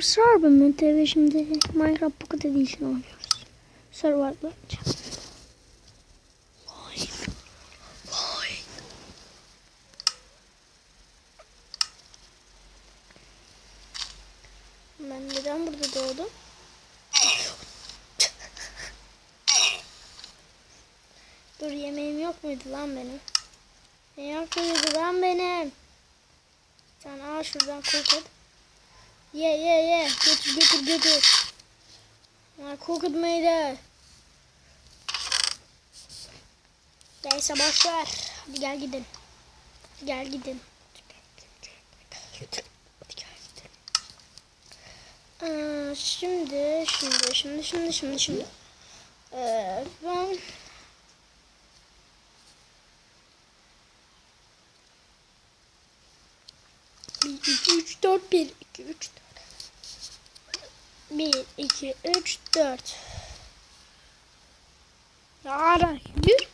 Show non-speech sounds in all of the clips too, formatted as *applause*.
Sar ben TV şimdi Minecraft Pocket Edition oynuyoruz. Survival. Vay. Ben neden burada doğdum? Dur yemeğim yok muydu lan benim? Ne yok muydu lan benim? Sen al şuradan kokut. Ye ye ye. Götür götür götür. Ha, kokut meyde. Neyse boş ver. Hadi gel gidin. Hadi gel gidin. Hadi gel gidin. Ee, şimdi, şimdi, şimdi, şimdi, şimdi, şimdi. Ee, ben Bir, iki, üç, dört, bir, iki, üç, dört. Bir, iki, üç, dört. Ya ara, yürü.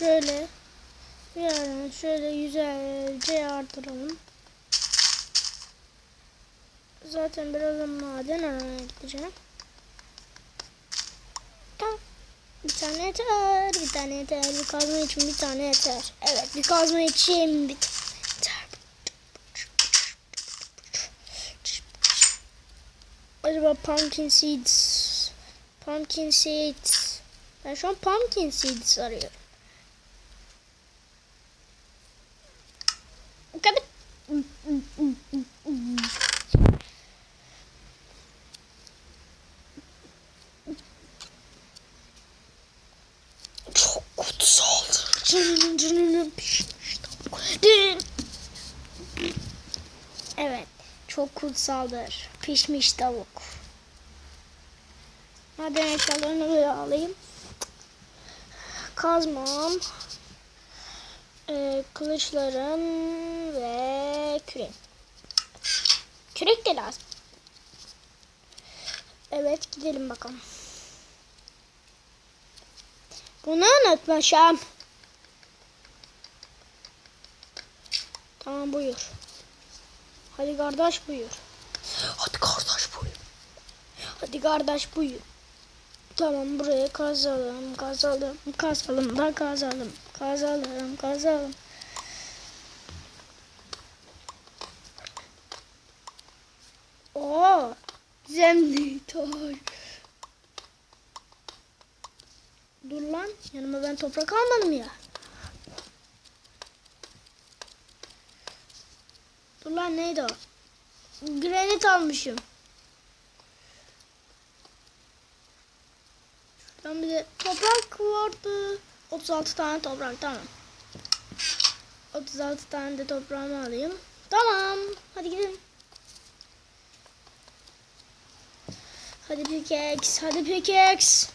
Şöyle yani şöyle güzelce artıralım. Zaten birazdan maden aramaya gideceğim. Bir tane yeter, bir tane yeter. Bir kazma için bir tane yeter. Evet, bir kazma için bir tane yeter. Acaba pumpkin seeds, pumpkin seeds. Ben şu an pumpkin seeds arıyorum. Çok. Canının canının pişmiş tavuk. Evet. Çok kutsaldır. Pişmiş tavuk. Maden eşyalarını alayım. Kazmam. Ee, kılıçların ve kürek. Kürek de lazım. Evet gidelim bakalım. Bunu unutmuşum. Tamam buyur. Hadi kardeş buyur. Hadi kardeş buyur. Hadi kardeş buyur. Tamam buraya kazalım, kazalım, kazalım da kazalım, kazalım, kazalım. Oo, zemli taş. Dur lan, yanıma ben toprak almadım ya. Dur lan neydi o? Granit almışım. Ben bir de toprak vardı. 36 tane toprak tamam. 36 tane de toprağımı alayım. Tamam. Hadi gidelim. Hadi pickaxe. Hadi pickaxe.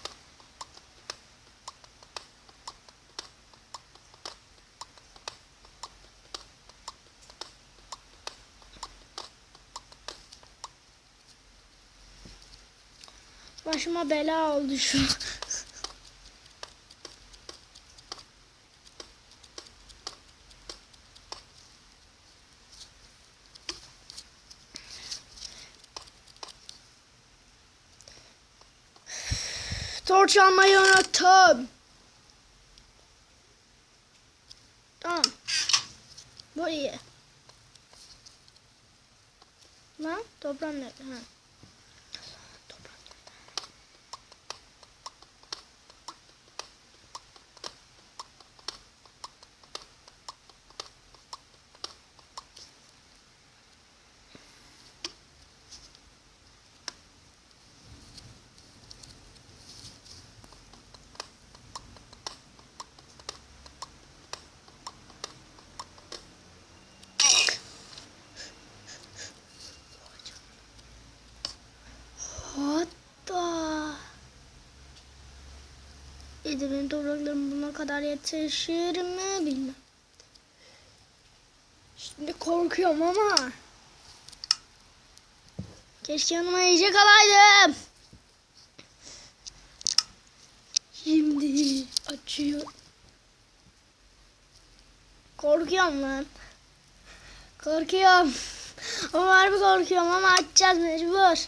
Başıma bela oldu şu. *laughs* Torç almayı unuttum. Tamam. Bu iyi. Lan toprağım nerede? Ha. Toprağım nerede? De benim topraklarım buna kadar yetişir mi bilmem. Şimdi korkuyorum ama. Keşke yanıma yiyecek alaydım. Şimdi açıyor. Korkuyorum lan. Korkuyorum. Ama harbi korkuyorum ama açacağız mecbur.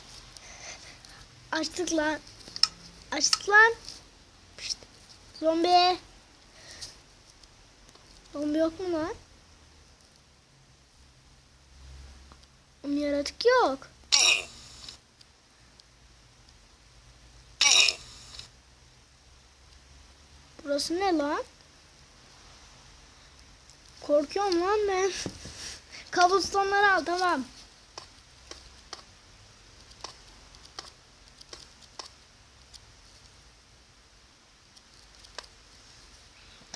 Açtık lan. Açtık lan. Zombi. Zombi yok mu lan? Yaratık yok. Burası ne lan? Korkuyorum lan ben. *laughs* Kabustonları al tamam.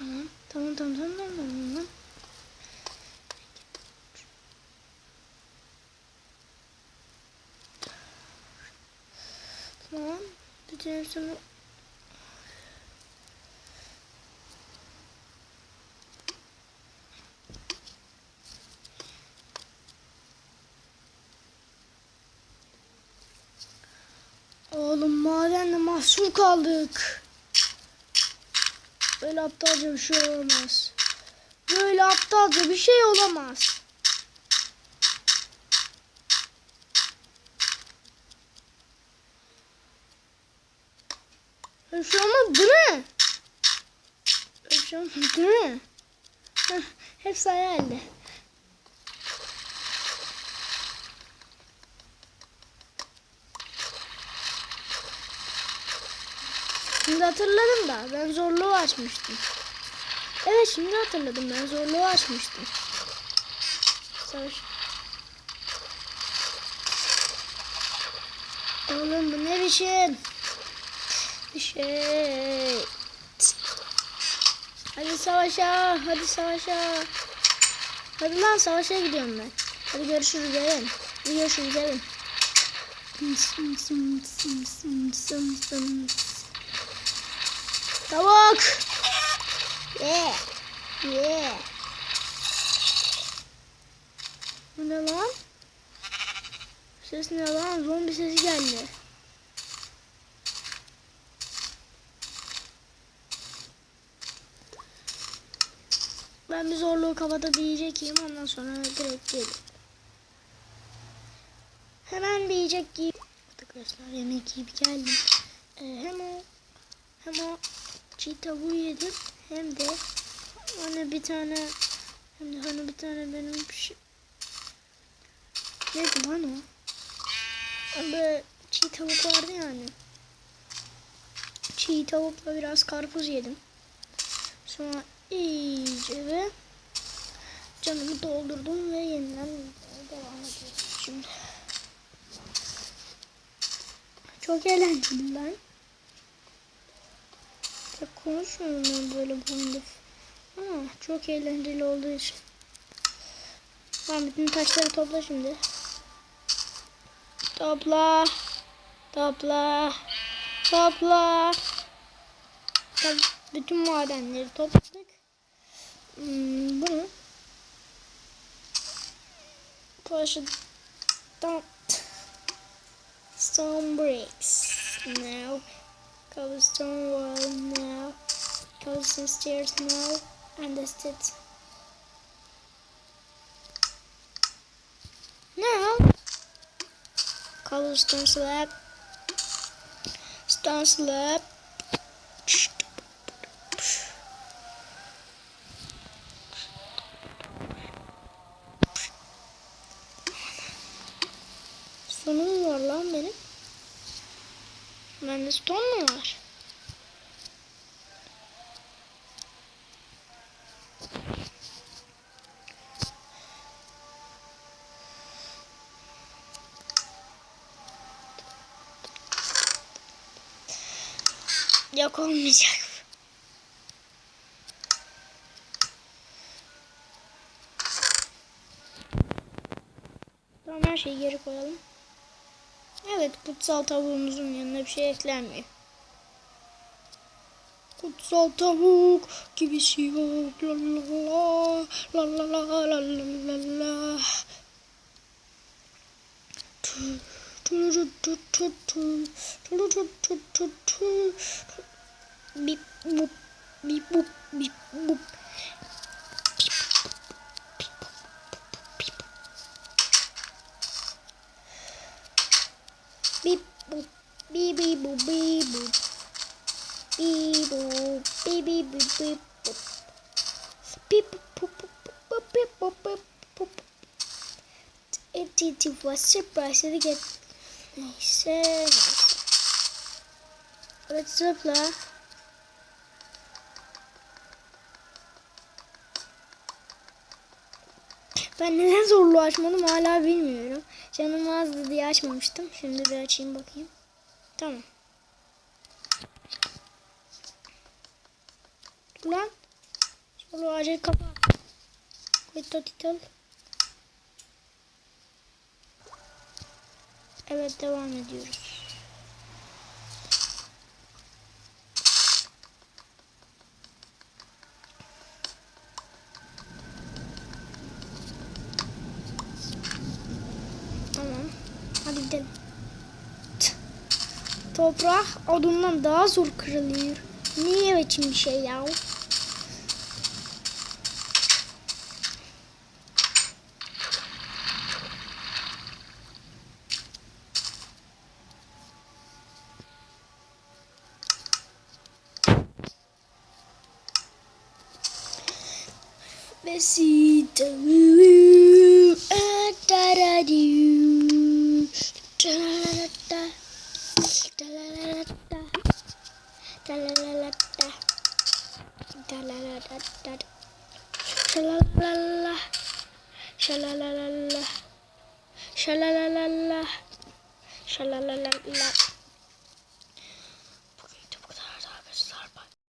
Tamam. Tamam tamam tamam tamam tamam. tamam. Bütün hepsini Oğlum madenle mahsur kaldık. Böyle aptalca bir şey olamaz. Böyle aptalca bir şey olamaz. Öyle şey olmaz değil mi? Öyle şey olmaz mi? Heh, hepsi hayaldi. Şimdi hatırladım da ben zorluğu açmıştım. Evet şimdi hatırladım ben zorluğu açmıştım. Savaş. Oğlum bu ne biçim? Bir şey. Hadi savaşa, hadi savaşa. Hadi lan savaşa gidiyorum ben. Hadi görüşürüz evim. Hadi görüşürüz evim. Tavuk. Yeah. Yeah. Bu ne lan? Ses ne lan? Zombi sesi geldi. Ben bir zorluğu kafada yiyeyim ondan sonra direkt gelir. Hemen bir yiyecek yiyip arkadaşlar yemek yiyip geldim. Ee, hem o hem o çiğ tavuğu yedim hem de hani bir tane hem de hani bir tane benim bir şey neydi lan o? Böyle çiğ tavuk vardı yani. Çiğ tavukla biraz karpuz yedim. Sonra iyice ve canımı doldurdum ve yeniden devam ediyorum şimdi. Çok eğlenceli lan. Konuşmuyorum ben böyle bu oyunda. Ama çok eğlenceli olduğu için. Tamam bütün taşları topla şimdi. Topla. Topla. Topla. Tabii bütün madenleri topladık. Hmm, bunu Poşetten stone bricks now. Cobblestone wall now. Cobblestone stairs now. And the steps. Now. Cobblestone slab. Stone slab. Sonum var lan benim. Bende stone Yok olmayacak. Tamam her şeyi geri koyalım. Evet kutsal tavuğumuzun yanına bir şey eklenmiyor. Kutsal tavuk gibisi yok. La la la la la la la la la. Tu, tu, tu, tu, tu, tu, tu, tu, tu, tu, tu. beep Bip bup bip bup bip bup. Bip bup bip bip bup bip bup. Bip bup bip bip bip bip bup. Bip bup bup bup bip bup bip bup. It it was surprising to get nicer. Let's apply. Ben neden zorlu açmadım hala bilmiyorum. Canım azdı diye açmamıştım. Şimdi bir açayım bakayım. Tamam. Lan. Şöyle acil kapat. Quito title. Evet devam ediyoruz. Tamam. Hadi gidelim. Tüh. Toprak odundan daha zor kırılıyor. Niye biçim bir şey ya? Besito,